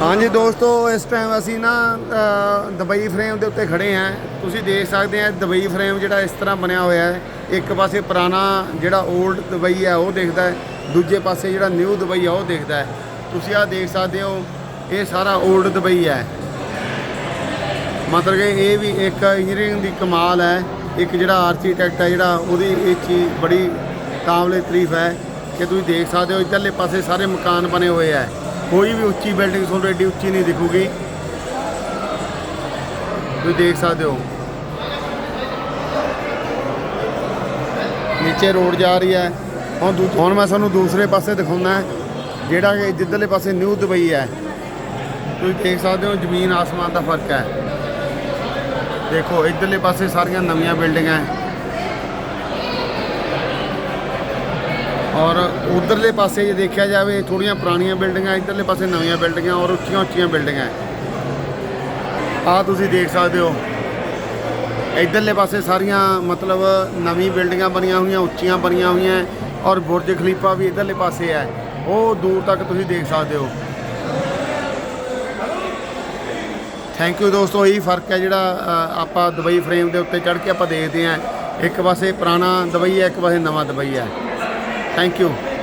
ਹਾਂਜੀ ਦੋਸਤੋ, ਇਸ ਟਾਈਮ ਅਸੀਂ ਨਾ ਦੁਬਈ ਫਰੇਮ ਦੇ ਉੱਤੇ ਖੜੇ ਆਂ ਤੁਸੀਂ ਦੇਖ ਸਕਦੇ ਆ ਦੁਬਈ ਫਰੇਮ ਜਿਹੜਾ ਇਸ ਤਰ੍ਹਾਂ ਬਣਿਆ ਹੋਇਆ ਹੈ। ਇੱਕ ਪਾਸੇ ਪੁਰਾਣਾ ਜਿਹੜਾ 올ਡ ਦੁਬਈ ਹੈ, ਉਹ ਦੇਖਦਾ ਹੈ। ਦੂਜੇ ਪਾਸੇ ਜਿਹੜਾ ਨਿਊ ਦੁਬਈ ਆ ਉਹ ਦੇਖਦਾ ਹੈ। ਤੁਸੀਂ ਆ ਦੇਖ ਸਕਦੇ ਹੋ, ਇਹ ਸਾਰਾ 올ਡ ਦੁਬਈ ਹੈ। ਮਤਲਬ ਕਿ ਇਹ ਵੀ ਇੱਕ ਇੰਜੀਨੀਅਰਿੰਗ ਦੀ ਕਮਾਲ ਹੈ। ਇੱਕ ਜਿਹੜਾ ਆਰਕੀਟੈਕਟ ਹੈ, ਜਿਹੜਾ ਉਹਦੀ ਇਹ ਚੀਜ਼ ਬੜੀ ਕਾਬਲੇ ਤਾਰੀਫ ਹੈ ਕਿ ਤੁਸੀਂ ਦੇਖ ਸਕਦੇ ਹੋ, ਇੱਧਰਲੇ ਪਾਸੇ ਸਾਰੇ ਮਕਾਨ ਬਣੇ ਹੋਏ ਹੈ। ਕੋਈ ਵੀ ਉੱਚੀ ਬਿਲਡਿੰਗ ਤੁਹਾਨੂੰ ਐਡੀ ਉੱਚੀ ਨਹੀਂ ਦਿਖੂਗੀ। ਤੁਸੀਂ ਦੇਖ ਸਕਦੇ ਹੋ। ਨੀਚੇ ਰੋਡ ਜਾ ਰਹੀ ਹੈ। ਹੁਣ ਦੂ- ਹੁਣ ਮੈਂ ਤੁਹਾਨੂੰ ਦੂਸਰੇ ਪਾਸੇ ਦਿਖਾਉਣਾ ਜਿਹੜਾ ਕਿ ਜਿੱਧਰਲੇ ਪਾਸੇ ਨਿਊ ਦੁਬਈ ਹੈ। ਤੁਸੀਂ ਦੇਖ ਸਕਦੇ ਹੋ ਜ਼ਮੀਨ, ਆਸਮਾਨ ਦਾ ਫ਼ਰਕ ਹੈ। ਦੇਖੋ, ਇਧਰਲੇ ਪਾਸੇ ਸਾਰੀਆਂ ਨਵੀਆਂ ਬਿਲਡਿੰਗਾਂ ਹੈ। ਔਰ ਉਧਰਲੇ ਪਾਸੇ ਜੇ ਦੇਖਿਆ ਜਾਵੇ ਥੋੜੀਆਂ ਪੁਰਾਣੀਆਂ ਬਿਲਡਿੰਗਾਂ, ਇਧਰਲੇ ਪਾਸੇ ਨਵੀਆਂ ਬਿਲਡਿੰਗਾਂ ਔਰ ਉੱਚੀਆਂ ਉੱਚੀਆਂ ਬਿਲਡਿੰਗਾਂ ਆ ਤੁਸੀਂ ਦੇਖ ਸਕਦੇ ਹੋ। ਇਧਰਲੇ ਪਾਸੇ ਸਾਰੀਆਂ ਮਤਲਬ ਨਵੀਂ ਬਿਲਡਿੰਗਾਂ ਬਣੀਆਂ ਹੋਈਆਂ, ਉੱਚੀਆਂ ਬਣੀਆਂ ਹੋਈਆਂ ਔਰ ਬੁਰਜ ਖਲੀਫਾ ਵੀ ਇਧਰਲੇ ਪਾਸੇ ਹੈ। ਉਹ ਦੂਰ ਤੱਕ ਤੁਸੀਂ ਦੇਖ ਸਕਦੇ ਹੋ। ਥੈਂਕ ਯੂ ਦੋਸਤੋ, ਇਹੀ ਫ਼ਰਕ ਹੈ ਜਿਹੜਾ ਆਪਾਂ ਦੁਬਈ ਫਰੇਮ ਦੇ ਉੱਤੇ ਚੜ੍ਹ ਕੇ ਆਪਾਂ ਦੇਖਦੇ ਹਾਂ। ਇੱਕ ਪਾਸੇ ਪੁਰਾਣਾ ਦੁਬਈ ਹੈ, ਇੱਕ ਪਾਸੇ ਨਵਾਂ ਦੁਬਈ ਹੈ। Thank you.